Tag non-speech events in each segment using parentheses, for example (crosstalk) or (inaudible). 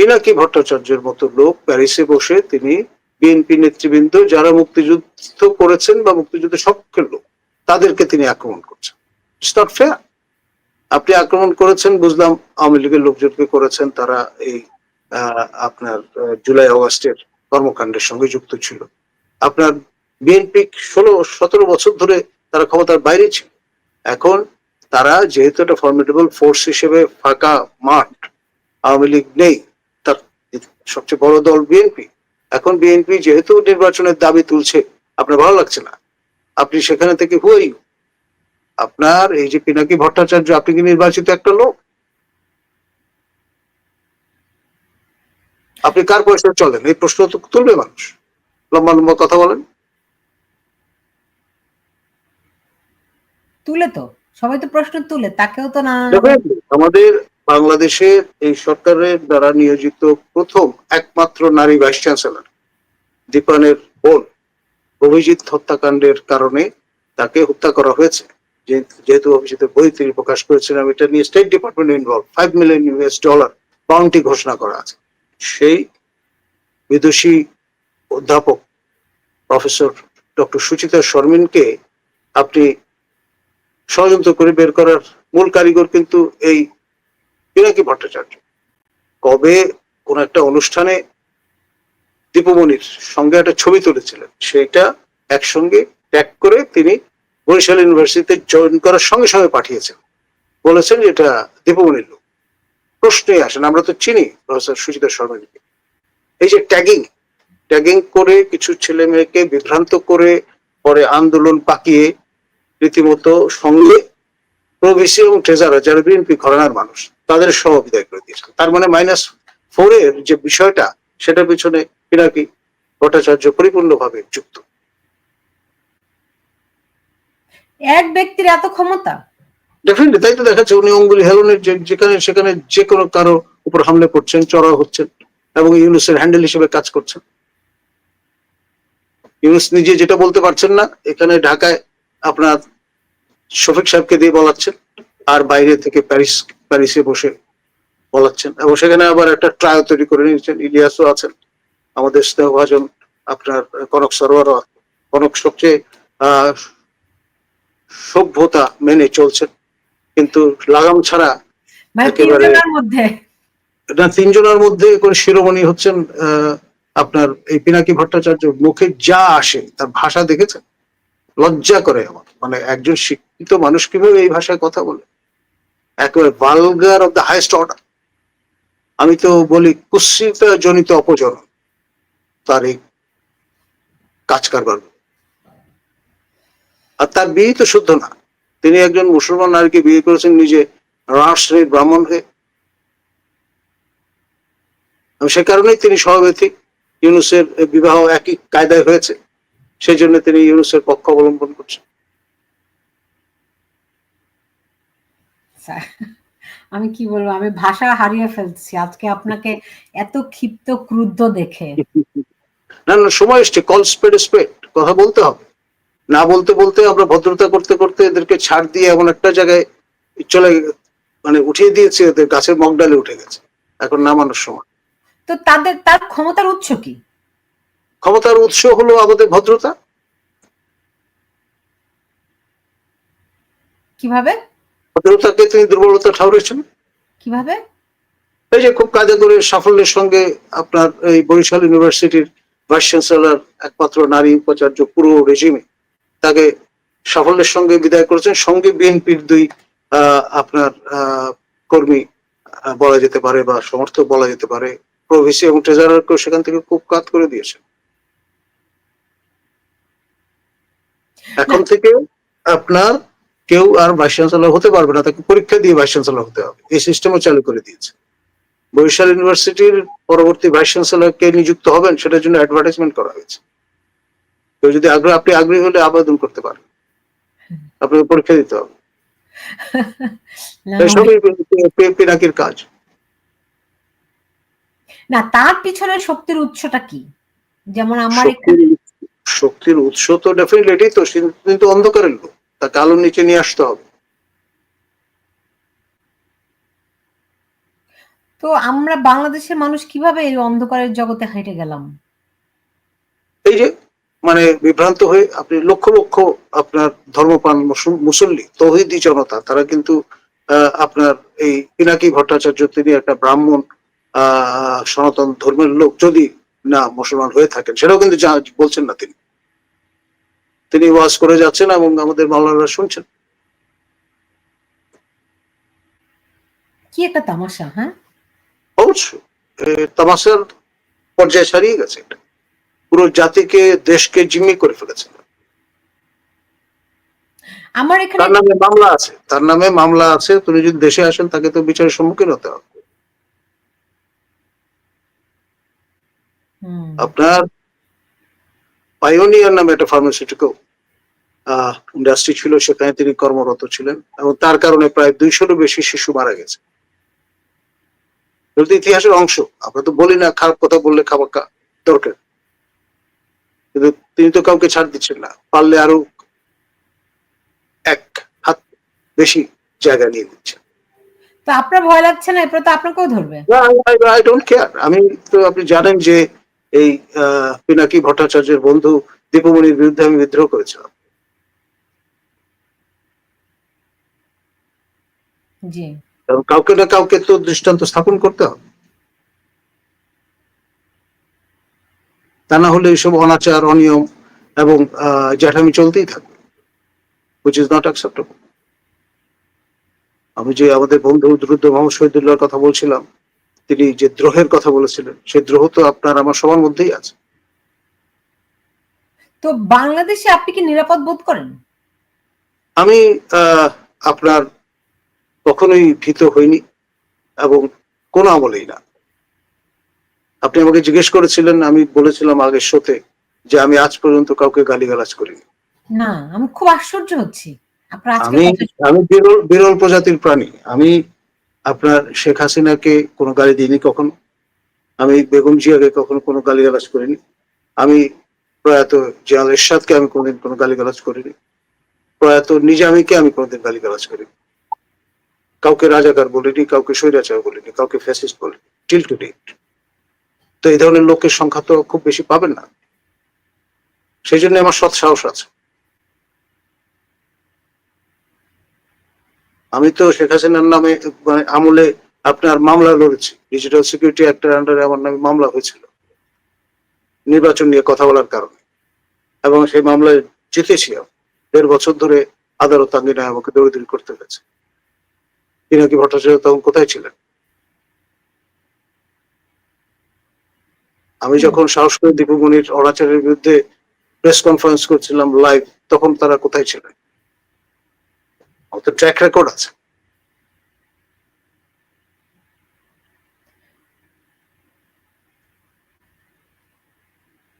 পিনাকি ভট্টাচার্যের মতো লোক প্যারিসে বসে তিনি বিএনপি নেতৃবৃন্দ যারা মুক্তিযুদ্ধ করেছেন বা মুক্তিযুদ্ধে সক্ষের লোক, তাদেরকে তিনি আক্রমণ করছেন। ফেয়ার আপনি আক্রমণ করেছেন, বুঝলাম আওয়ামী লীগের লোকজনকে করেছেন, তারা এই আপনার জুলাই অগাস্টের কর্মকাণ্ডের সঙ্গে যুক্ত ছিল। আপনার বিএনপি ষোলো, সতেরো বছর ধরে তারা ক্ষমতার বাইরে ছিল। এখন তারা যেহেতু একটা ফর্মিডেবল ফোর্স হিসেবে ফাঁকা মাঠ, আওয়ামী লীগ নেই সবচেয়ে বড় দল বিএনপি এখন বিএনপি যেহেতু নির্বাচনের দাবি তুলছে আপনার ভালো লাগছে না। আপনি সেখানে থেকে হুয়াই আপনার এই যে পিনাকি ভট্টাচার্য আপনি কি নির্বাচিত একটা লোক? আপনি কার পয়সা চলেন? এই প্রশ্ন তো তুলবে মানুষ। লম্বা লম্বা কথা বলেন। তুলে তো সবাই তো প্রশ্ন তুলে তাকেও তো Definitely, আমাদের বাংলাদেশের এই সরকারের দ্বারা নিয়োজিত প্রথম একমাত্র নারী ভাইস চ্যান্সেলর, দীপানের বোন অভিজিৎ হত্যাকাণ্ডের কারণে তাকে হত্যা করা হয়েছে। যেহেতু অভিজিতের বই তিনি প্রকাশ করেছিলেন এটা নিয়ে state department involve five million US dollar bounty ঘোষণা করা আছে। সেই বিদুষী অধ্যাপক প্রফেসর ডক্টর সুচিতা শর্মিনকে আপনি ষড়যন্ত্র করে বের করার মূল কারিগর কিন্তু এই পিনাকি ভট্টাচার্য। কবে কোন একটা অনুষ্ঠানে দীপমণির সঙ্গে একটা ছবি তুলেছিলেন সেটা একসঙ্গে ট্যাগ করে তিনি বরিশাল ইউনিভার্সিটিতে জয়েন করার সঙ্গে সঙ্গে পাঠিয়েছেন। বলেছেন এটা দীপমণির লোক। প্রশ্নই আসেন আমরা তো চিনি প্রফেসর সুচিতা শর্মাকে এই যে ট্যাগিং ট্যাগিং করে কিছু ছেলে মেয়েকে বিভ্রান্ত করে পরে আন্দোলন পাকিয়ে রীতিমতো সঙ্গে প্রভিসি এবং ট্রেজারার, যারা বিএনপি ঘরানার মানুষ তাদের সহ বিদায় করে দিয়েছেন তার মানে মাইনাস ফোর এর যে বিষয়টা সেটার পিছনে পিনাকি ভট্টাচার্য পরিপূর্ণভাবে যুক্ত। এক ব্যক্তির এত ক্ষমতা? ডেফিনেটলি তাই তো দেখাচ্ছে উনি অঙ্গুলি হেলনের যেখানে সেখানে যে কোনো কারও উপর হামলে করছেন চড়াও হচ্ছেন এবং ইউনুসের হ্যান্ডেল হিসেবে কাজ করছেন। ইউনুস নিজে যেটা বলতে পারছেন না এখানে ঢাকায় আপনার শফিক সাহেবকে দিয়ে বলাচ্ছেন। আর বাইরে থেকে প্যারিস প্যারিসে বসে বলাচ্ছেন। এবং সেখানে আবার একটা ট্রায়াল তৈরি করে নিয়েছেন। ইলিয়াসও আছেন। আমাদের স্নেহভাজন আপনার কনক সরোয়ারও কনক সবচেয়ে আহ সভ্যতা মেনে চলছেন। কিন্তু লাগাম ছাড়া একেবারে- তিনজনের মধ্যে। না তিনজনের মধ্যে করে শিরোমণি হচ্ছেন আহ, আপনার এই পিনাকি ভট্টাচার্য। মুখে যা আসে তার ভাষা দেখেছেন? লজ্জা করে আমার মানে একজন শিক্ষিত মানুষ কীভাবে এই ভাষায় কথা বলে? একেবারে vulgar of the highest order আমি তো বলি কুৎসিত জনিত অপজন তার এই কাজ কারবার। আর তার বিয়ে তো শুদ্ধ না। তিনি একজন মুসলমান নারীকে বিয়ে করেছেন নিজে রাস শ্রেণির ব্রাহ্মণ হয়ে। সে কারণেই তিনি সভাপতি। ইউনুসের বিবাহ একই কায়দায় হয়েছে। সেই জন্য তিনি ইউনুসের পক্ষ অবলম্বন করছেন। আমি কি বলব? আমি ভাষা হারিয়ে ফেলছি। আজকে আপনাকে এত ক্ষিপ্ত ক্রুদ্ধ দেখে। না না সময় এসছে। কল স্পেড স্পেড কথা বলতে হবে। না বলতে বলতে আমরা ভদ্রতা করতে করতে এদেরকে ছাড় দিয়ে এমন একটা জায়গায় চলে মানে উঠিয়ে দিয়েছে। এদের গাছের মগডালে উঠে গেছে। এখন নামানোর সময়। তো তাদের তার ক্ষমতার উৎস কি? ক্ষমতার উৎস হলো আমাদের ভদ্রতা? কীভাবে? ভদ্রতাকে তিনি দুর্বলতা ঠাউরেছেন। কীভাবে? এই যে খুব কাজে করে সাফল্যের সঙ্গে আপনার এই বরিশাল ইউনিভার্সিটির ভাইস চ্যান্সেলর একমাত্র নারী উপাচার্য পুরো রেজিমে তাকে সাফল্যের সঙ্গে বিদায় করেছেন। সঙ্গে বিএনপির দুই আহ, আপনার আহ, কর্মী বলা যেতে পারে বা সমর্থক বলা যেতে পারে। প্রভিসি এবং ট্রেজারারকেও সেখান থেকে খুব কাত করে দিয়েছেন। এখন থেকে আপনার কেউ আর ভাইস চ্যান্সেলর হতে পারবে না তাকে পরীক্ষা দিয়ে ভাইস চ্যান্সেলর হতে হবে। এই সিস্টেমও চালু করে দিয়েছে। বরিশাল ইউনিভার্সিটির পরবর্তী ভাইস চ্যান্সেলর কে নিযুক্ত হবেন সেটার জন্য অ্যাডভার্টাইজমেন্ট করা হয়েছে। কেউ যদি আগ্রহ আপনি আগ্রহী হলে আবেদন করতে পারেন। আপনাকে পরীক্ষা দিতে হবে। পিনাকির কাজ। না তার পিছনে শক্তির উৎসটা কি? যেমন আমার শক্তির উৎস তো ডেফিনেটলি এটাই তো কিন্তু অন্ধকারের লোক। তাকে আলোর নিচে নিয়ে আসতে হবে। তো আমরা বাংলাদেশের মানুষ কীভাবে এই অন্ধকারের জগতে হেঁটে গেলাম? এই যে মানে বিভ্রান্ত হয়ে আপনি লক্ষ লক্ষ আপনার ধর্মপ্রাণ মুসল- মুসল্লি তৌহিদি জনতা তারা কিন্তু আহ, আপনার এই পিনাকি ভট্টাচার্য তিনি একটা ব্রাহ্মণ আহ সনাতন ধর্মের লোক। যদি না মুসলমান হয়ে থাকেন। সেটাও কিন্তু বলছেন না তিনি। তিনি ওয়াজ করে যাচ্ছেন এবং আমাদের মাওলানা শুনছেন। কি একটা তামাশা হ্যাঁ? অবশ্যই। তামাশার পর্যায়ে ছাড়িয়ে গেছে এটা। পুরো জাতিকে দেশকে জিম্মি করে ফেলেছে। আমার এখানে তার নামে মামলা আছে। তার নামে মামলা আছে। তুমি যদি দেশে আসেন তাকে তো বিচারের সম্মুখীন হতে হবে। আপনার পাইওনিয়ার নামে একটা ফার্মাসিউটিক্যাল ইন্ডাস্ট্রি ছিল সেখানে তিনি কর্মরত ছিলেন এবং তার কারণে প্রায় দুইশোরও বেশি শিশু মারা গেছে। ইতিহাসের অংশ আমরা তো বলি না খারাপ কথা বললে খাবার দরকার। কিন্তু তিনি তো কাউকে ছাড় দিচ্ছেন না পারলে আরও এক হাত বেশি জায়গা নিয়ে দিচ্ছেন তো আপনার ভয় লাগছে না? এরপরে তো আপনাকেও ধরবে। আই ডোন্ট কেয়ার আমি তো আপনি জানেন যে এই পিনাকি ভট্টাচার্যের বন্ধু দীপমণির বিরুদ্ধে আমি বিদ্রোহ করেছিলাম। কাউকে না কাউকে তো দৃষ্টান্ত স্থাপন করতে হবে। তা না হলে এইসব অনাচার অনিয়ম এবং আহ, জ্যাঠামি চলতেই থাকবে উইচ ইজ নট অ্যাকসেপ্টেবল আমি যে আমাদের বন্ধু দ্রুত মোহাম্মদ শহীদুল্লাহর কথা বলছিলাম তিনি যে দ্রোহের কথা বলেছিলেন সেই দ্রোহ তো আপনার আমার সবার মধ্যেই আছে। তো বাংলাদেশে আপনি কি নিরাপদ বোধ করেন? আমি আপনার কখনোই ভীত হইনি এবং কোনো আমলেই না। আপনি আমাকে জিজ্ঞেস করেছিলেন আমি বলেছিলাম আগের শোতে যে আমি আজ পর্যন্ত কাউকে গালিগালাজ করিনি। না আমি খুব আশ্চর্য হচ্ছি। আমি আমি বিরল বিরল প্রজাতির প্রাণী। আমি আপনার শেখ হাসিনাকে কোনো গালি দিইনি কখনো? আমি বেগম জিয়াকে কখনো কোনো গালিগালাজ করিনি। আমি প্রয়াত জিয়াল এরশাদকে আমি কোনোদিন কোনো গালিগালাজ করিনি। প্রয়াত নিজামীকে আমি কোনোদিন গালিগালাজ করিনি। কাউকে রাজাকার বলিনি, কাউকে স্বৈরাচার বলিনি, কাউকে ফ্যাসিস্ট বলিনি টিল টু ডেট তো এই ধরনের লোকের সংখ্যা তো খুব বেশি পাবেন না। সেই জন্য আমার সৎ সাহস আছে। আমি তো শেখ হাসিনার নামে মানে আমলে আপনার মামলা লড়েছি। ডিজিটাল সিকিউরিটি অ্যাক্টের আন্ডারে আমার নামে মামলা হয়েছিল। নির্বাচন নিয়ে কথা বলার কারণে। এবং সেই মামলায় জিতেছি দেড় বছর ধরে আদালত আঙ্গিনায় আমাকে দৌড়দৌড়ি করতে হয়েছে। পিনাকি ভট্টাচার্য তখন কোথায় ছিলেন? আমি যখন সাহস করে দীপমণির অনাচারের বিরুদ্ধে প্রেস কনফারেন্স করছিলাম লাইভ তখন তারা কোথায় ছিলেন? আমার তো ট্র্যাক রেকর্ড আছে।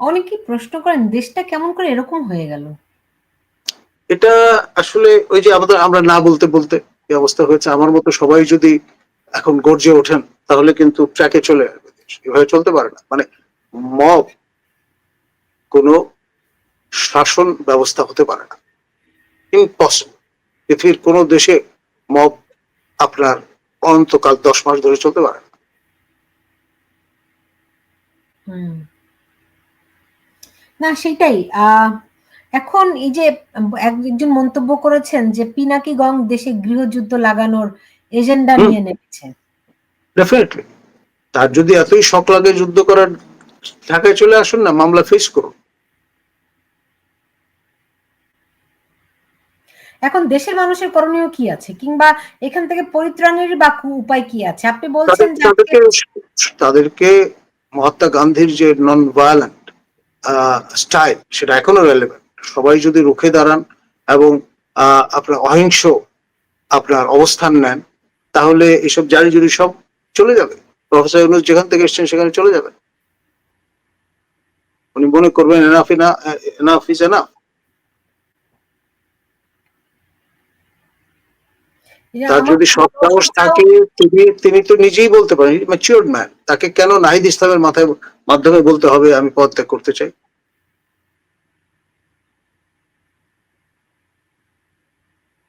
অনেকেই প্রশ্ন করেন দেশটা কেমন করে এরকম হয়ে গেল? এটা আসলে ওই যে আমাদের আমরা না বলতে বলতে এই অবস্থা হয়েছে। আমার মতো সবাই যদি এখন গর্জে ওঠেন তাহলে কিন্তু ট্র্যাকে চলে আসবে এভাবে চলতে পারে না। মানে মব কোনো শাসন ব্যবস্থা হতে পারে না। ইম্পসিবল পৃথিবীর কোনো দেশে মব আপনার অনন্তকাল দশ মাস ধরে চলতে পারে না। না সেটাই। এখন এই যে একজন মন্তব্য করেছেন যে পিনাকি গং দেশে গৃহযুদ্ধ লাগানোর এজেন্ডা। নিয়ে নেমেছে। ডেফিনেটলি তার যদি এতই শখ লাগে যুদ্ধ করার ঢাকায় চলে আসুন না মামলা ফেস করুন। এখন দেশের মানুষের করণীয় কি আছে? কিংবা এখান থেকে পরিত্রাণের বা উপায় কি আছে? আপনি বলছেন তাদেরকে তাদেরকে মহাত্মা গান্ধীর যে নন ভায়োলেন্ট স্টাইল সেটা এখনও রেলেভেন্ট সবাই যদি রুখে দাঁড়ান এবং আহ, আপনার অহিংস আপনার অবস্থান নেন তাহলে এসব জারি জুরি সব চলে যাবে। প্রফেসর ইউনুস যেখান থেকে এসছেন সেখানে চলে যাবে। উনি মনে করবেন এনাফ এনাফ ইজ এনাফ তার যদি সৎসাহস থাকে তিনি তিনি তো নিজেই বলতে পারেন ম্যাচিওর ম্যান তাকে কেন নাহিদ ইসলামের মাথায় মাধ্যমে বলতে হবে আমি পদত্যাগ করতে চাই?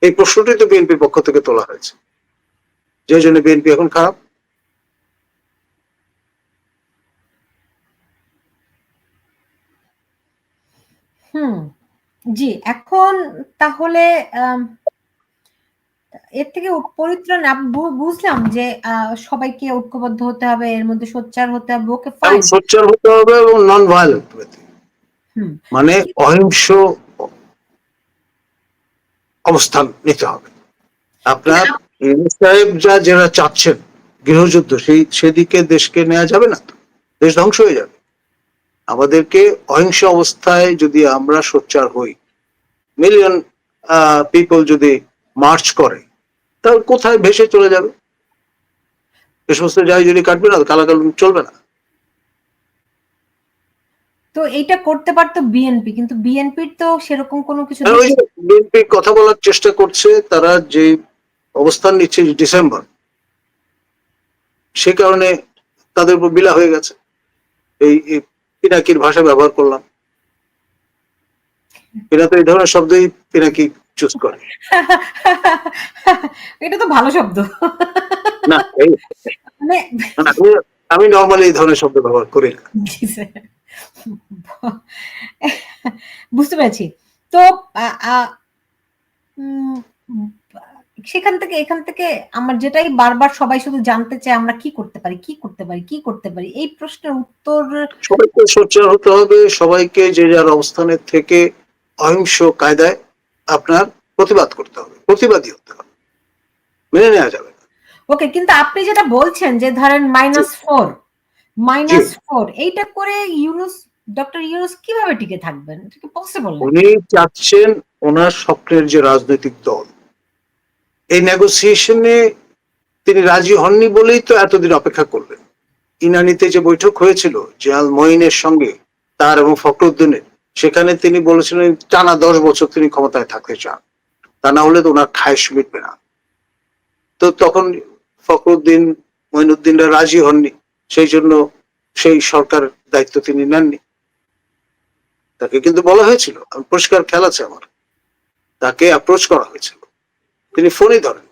এই প্রশ্নটি তো বিএনপির পক্ষ থেকে তোলা হয়েছে। যে জন্য বিএনপি এখন খারাপ? হুম জি এখন তাহলে এর থেকে পরিত্রাণ বুঝলাম যে সবাইকে ঐক্যবদ্ধ হতে হবে এর মধ্যে সোচ্চার হতে হবে ওকে ফাইন সোচ্চার হতে হবে এবং নন ভায়োলেন্ট মানে অহিংস অবস্থান নিতে হবে। আপনার সাহেব যা যারা চাচ্ছেন গৃহযুদ্ধ সেই সেদিকে দেশকে নেওয়া যাবে না দেশ ধ্বংস হয়ে যাবে। আমাদেরকে অহিংস অবস্থায় যদি আমরা সোচ্চার হই মিলিয়ন পিপল যদি মার্চ করে তাহলে কোথায় ভেসে চলে যাবে? এ সমস্ত যাই যদি কাটবে না কালাকালুন চলবে না। তো এইটা করতে পারতো বিএনপি কিন্তু বিএনপির তো সেরকম কোনো কিছু আর বিএনপি কথা বলার চেষ্টা করছে তারা যে অবস্থান নিচ্ছে ডিসেম্বর সে কারণে তাদের উপর বিলা হয়ে গেছে। এই এই পিনাকির ভাষা ব্যবহার করলাম। এরা তো এই ধরনের শব্দই পিনাকি চুজ করে। (laughs) এটা তো ভালো শব্দ। না মানে আমি- নর্মালি এই ধরনের শব্দ ব্যবহার করি না। বুঝতে পেরেছি। তো সেখান থেকে এখান থেকে আমার যেটাই বারবার সবাই শুধু জানতে চায় আমরা কি করতে পারি কি করতে পারি কি করতে পারি এই প্রশ্নের উত্তর সবাইকে সোচ্চার হতে হবে সবাইকে যে যার অবস্থানের থেকে অহিংস কায়দায় আপনার প্রতিবাদ করতে হবে প্রতিবাদী হতে হবে। মেনে নেওয়া যাবে না। ওকে কিন্তু আপনি যেটা বলছেন যে ধরেন মাইনাস ফোর মাইনাস ফোর এইটা করে ইউনুস ডক্টর ইউনুস কীভাবে টিকে থাকবেন? এটা কি পসিবল উনি চাচ্ছেন ওনার স্বপ্নের যে রাজনৈতিক দল এই নেগোসিয়েশনে তিনি রাজি হননি বলেই তো এতদিন অপেক্ষা করলেন। ইনানিতে যে বৈঠক হয়েছিল জিয়াল মঈনের সঙ্গে তার এবং ফখরুদ্দিনের সেখানে তিনি বলেছিলেন, টানা দশ বছর তিনি ক্ষমতায় থাকতে চান। তা না হলে তো ওনার খায়স মিটবে না। তো তখন ফখরুদ্দিন মঈনুদ্দিনরা রাজি হননি। সেই জন্য সেই সরকার দায়িত্ব তিনি নেননি। তাকে কিন্তু বলা হয়েছিল পরিষ্কার খেয়াল আছে আমার। তাকে অ্যাপ্রোচ করা হয়েছিল। তিনি ফোনই ধরেন